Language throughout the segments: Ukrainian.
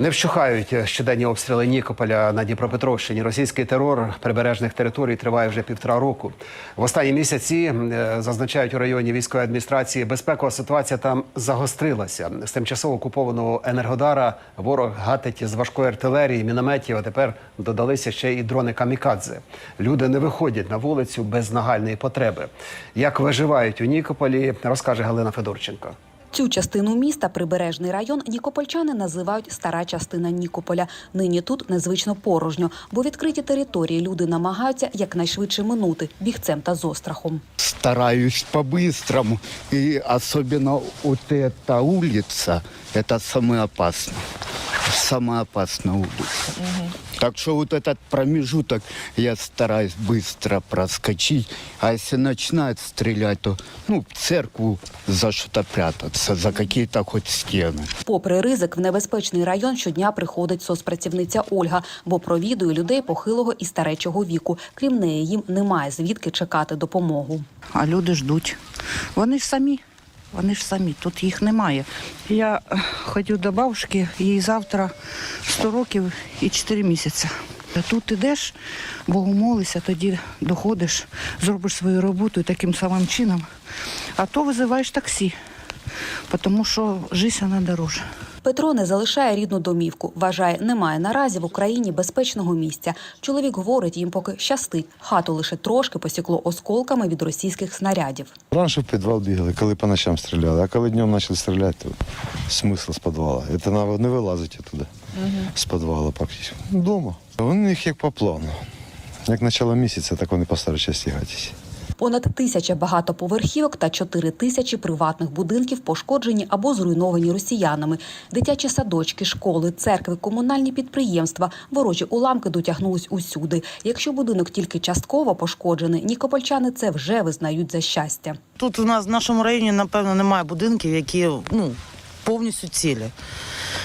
Не вщухають щоденні обстріли Нікополя на Дніпропетровщині. Російський терор прибережних територій триває вже півтора року. В останні місяці е, зазначають у районі військової адміністрації, безпекова ситуація там загострилася. З тимчасово окупованого енергодара ворог гатить з важкої артилерії, мінометів. А тепер додалися ще і дрони камікадзе. Люди не виходять на вулицю без нагальної потреби. Як виживають у Нікополі, розкаже Галина Федорченко. Цю частину міста, прибережний район, нікопольчани називають стара частина Нікополя. Нині тут незвично порожньо, бо відкриті території люди намагаються якнайшвидше минути бігцем та зострахом. стараюсь по-быстрому. И особенно вот эта улица, это самая опасная. Самая опасная улица. Так что вот этот промежуток я стараюсь быстро проскочить. А если начинают стрелять, то ну, в церкву за что-то прятаться, за какие-то хоть стены. Попри ризик, в небезпечний район щодня приходить соцпрацівниця Ольга, бо провідує людей похилого і старечого віку. Крім неї, їм немає звідки чекати допомогу. а люди ждуть. Вони ж самі. вони ж самі, тут їх немає. Я е, ходю до бабушки, їй завтра 100 років і 4 місяці. Тут ідеш, Богу молишся, тоді доходиш, зробиш свою роботу таким самим чином. А то визиваєш таксі, тому що життя вона дороже. Петро не залишає рідну домівку. Вважає, немає наразі в Україні безпечного місця. Чоловік говорить, їм поки щастить. Хату лише трошки посікло осколками від російських снарядів. Раніше в підвал бігали, коли по ночам стріляли, а коли днем почали стріляти, то смисл з підвала. Це навіть не вилазить оттуда, з підвалу практично. Дома. У них як по плану. Як почало місяця, так вони по старій часті гатять. Понад тисяча багатоповерхівок та чотири тисячі приватних будинків пошкоджені або зруйновані росіянами. Дитячі садочки, школи, церкви, комунальні підприємства. Ворожі уламки дотягнулись усюди. Якщо будинок тільки частково пошкоджений, нікопольчани це вже визнають за щастя. Тут у нас в нашому районі, напевно, немає будинків, які ну, повністю цілі.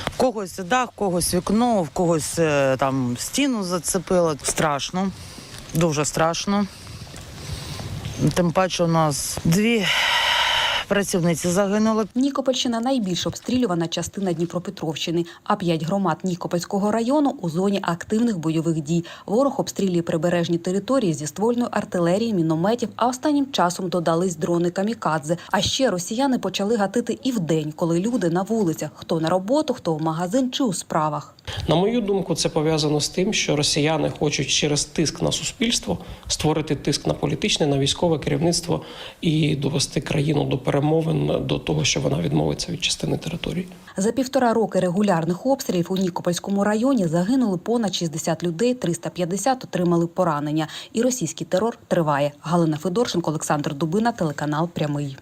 В когось дах, в когось вікно, в когось е, там стіну зацепило. Страшно, дуже страшно. Тим паче у нас дві працівниці загинули. Нікопольщина найбільш обстрілювана частина Дніпропетровщини, а п'ять громад Нікопольського району у зоні активних бойових дій. Ворог обстрілює прибережні території зі ствольної артилерії, мінометів, а останнім часом додались дрони камікадзе. А ще росіяни почали гатити і вдень, коли люди на вулицях, хто на роботу, хто в магазин чи у справах. На мою думку, це пов'язано з тим, що росіяни хочуть через тиск на суспільство створити тиск на політичне, на військове керівництво і довести країну до перемовин до того, що вона відмовиться від частини території. За півтора роки регулярних обстрілів у Нікопольському районі загинули понад 60 людей, 350 отримали поранення. І російський терор триває. Галина Федорченко, Олександр Дубина, телеканал Прямий.